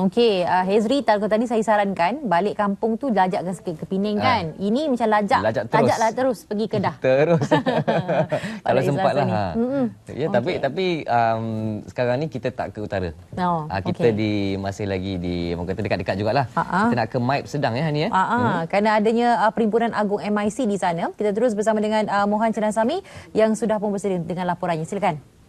Okey, uh, Hezri kalau tadi saya sarankan balik kampung tu lajakkan sikit ke Penang Ah. kan. Ini macam lajak, Lajak terus. lajaklah terus pergi Kedah. Terus. Kalau Balik sempat lah. Selasa ni. Ha. Ya, tapi Okey. tapi um, sekarang ni kita tak ke utara. Oh, Ah, kita okey. di masih lagi di orang kata dekat-dekat jugalah. Ha-ha. Kita nak ke MIP Sedang ya Hani ya. Ah, ah, kerana adanya uh, Perhimpunan Agung MIC di sana. Kita terus bersama dengan uh, Mohan Cenasami yang sudah pun bersedia dengan laporannya. Silakan.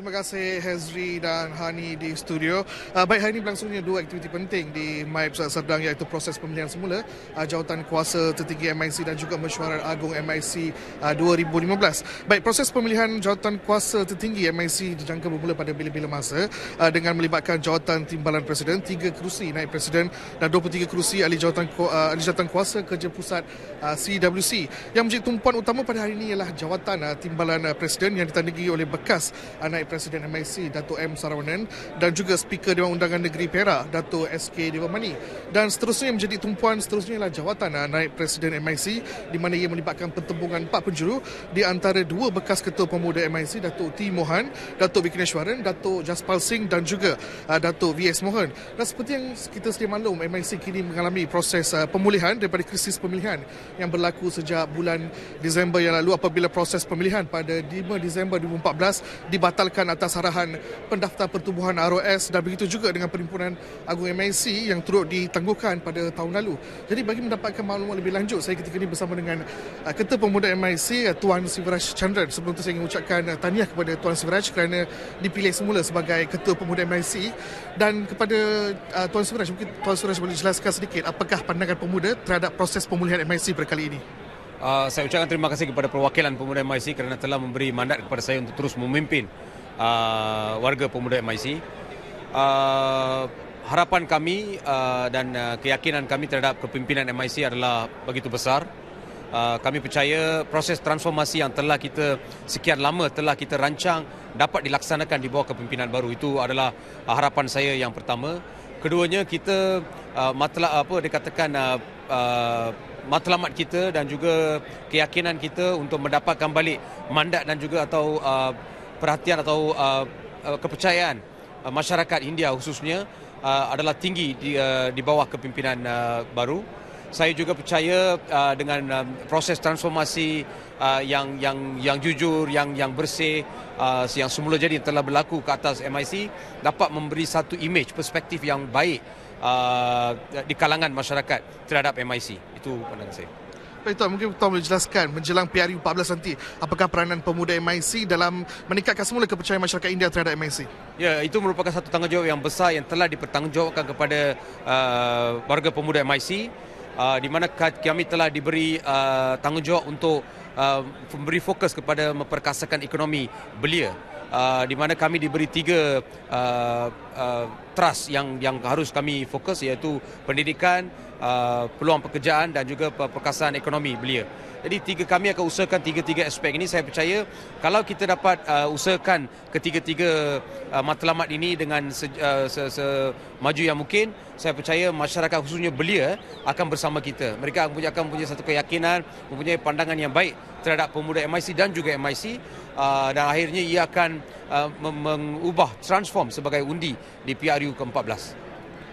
Terima kasih Hezri dan Hani di studio. Uh, baik, hari ini berlangsungnya dua aktiviti penting di MIP Serdang iaitu proses pemilihan semula uh, jawatan kuasa tertinggi MIC dan juga mesyuarat agung MIC uh, 2015. Baik, proses pemilihan jawatan kuasa tertinggi MIC dijangka bermula pada bila-bila masa uh, dengan melibatkan jawatan timbalan presiden, tiga kerusi naib presiden dan 23 kerusi ahli jawatan uh, ahli jawatan kuasa kerja pusat uh, CWC. Yang menjadi tumpuan utama pada hari ini ialah jawatan uh, timbalan uh, presiden yang ditandingi oleh bekas uh, naib Presiden MIC Dato' M Sarawanan dan juga Speaker Dewan Undangan Negeri Perak Dato' SK Dewa Mani. Dan seterusnya menjadi tumpuan seterusnya ialah jawatan uh, naib Presiden MIC di mana ia melibatkan pertembungan empat penjuru di antara dua bekas ketua pemuda MIC Dato' T Mohan, Dato' Vikneshwaran, Dato' Jaspal Singh dan juga uh, Dato' VS Mohan. Dan seperti yang kita sedia maklum MIC kini mengalami proses uh, pemulihan daripada krisis pemilihan yang berlaku sejak bulan Disember yang lalu apabila proses pemilihan pada 5 Disember 2014 dibatalkan atas arahan pendaftar pertubuhan ROS dan begitu juga dengan Perhimpunan Agung MIC yang turut ditangguhkan pada tahun lalu. Jadi bagi mendapatkan maklumat lebih lanjut saya ketika ini bersama dengan uh, Ketua Pemuda MIC uh, Tuan Sivaraj Chandran. Sebelum itu saya ingin ucapkan uh, tahniah kepada Tuan Sivaraj kerana dipilih semula sebagai Ketua Pemuda MIC dan kepada Tuan Sivaraj mungkin Tuan Sivaraj boleh jelaskan sedikit apakah pandangan pemuda terhadap proses pemulihan MIC pada kali ini. Uh, saya ucapkan terima kasih kepada perwakilan pemuda MIC kerana telah memberi mandat kepada saya untuk terus memimpin uh, warga pemuda MIC. Uh, harapan kami uh, dan uh, keyakinan kami terhadap kepimpinan MIC adalah begitu besar. Uh, kami percaya proses transformasi yang telah kita sekian lama telah kita rancang dapat dilaksanakan di bawah kepimpinan baru itu adalah uh, harapan saya yang pertama. Keduanya kita uh, matlamat apa dikatakan uh, uh, matlamat kita dan juga keyakinan kita untuk mendapatkan balik mandat dan juga atau uh, perhatian atau uh, uh, kepercayaan uh, masyarakat India khususnya uh, adalah tinggi di, uh, di bawah kepimpinan uh, baru. Saya juga percaya uh, dengan um, proses transformasi uh, yang yang yang jujur, yang yang bersih, uh, yang semula jadi telah berlaku ke atas MIC dapat memberi satu image perspektif yang baik uh, di kalangan masyarakat terhadap MIC. Itu pandangan saya. Baik Tuan, mungkin Tuan boleh jelaskan menjelang PRU 14 nanti apakah peranan pemuda MIC dalam meningkatkan semula kepercayaan masyarakat India terhadap MIC? Ya, itu merupakan satu tanggungjawab yang besar yang telah dipertanggungjawabkan kepada uh, warga pemuda MIC uh, di mana ka- kami telah diberi uh, tanggungjawab untuk uh, memberi fokus kepada memperkasakan ekonomi belia. Uh, di mana kami diberi tiga uh, uh, trust yang yang harus kami fokus iaitu pendidikan, uh, peluang pekerjaan dan juga per- perkasaan ekonomi belia. Jadi tiga kami akan usahakan tiga-tiga aspek ini. Saya percaya kalau kita dapat uh, usahakan ketiga-tiga uh, matlamat ini dengan se, uh, se, se maju yang mungkin, saya percaya masyarakat khususnya belia akan bersama kita. Mereka akan punya, akan punya satu keyakinan, mempunyai pandangan yang baik terhadap pemuda MIC dan juga MIC uh, dan akhirnya ia akan uh, mengubah transform sebagai undi di PRU ke-14.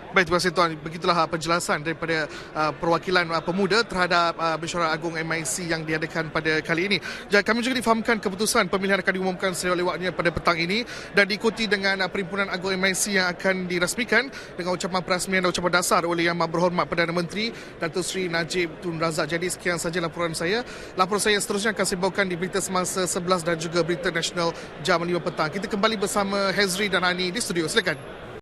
Baik, terima kasih Tuan. Begitulah uh, penjelasan daripada uh, perwakilan uh, pemuda terhadap uh, Mesyuarat Agung MIC yang diadakan pada kali ini. Dan kami juga difahamkan keputusan pemilihan akan diumumkan selewat-lewatnya pada petang ini dan diikuti dengan uh, Perhimpunan Agung MIC yang akan dirasmikan dengan ucapan perasmian dan ucapan dasar oleh Yang Berhormat Perdana Menteri Datuk Seri Najib Tun Razak. Jadi sekian saja laporan saya. Laporan saya seterusnya akan bawakan di Berita Semasa 11 dan juga Berita Nasional jam 5 petang. Kita kembali bersama Hezri dan Ani di studio. Silakan.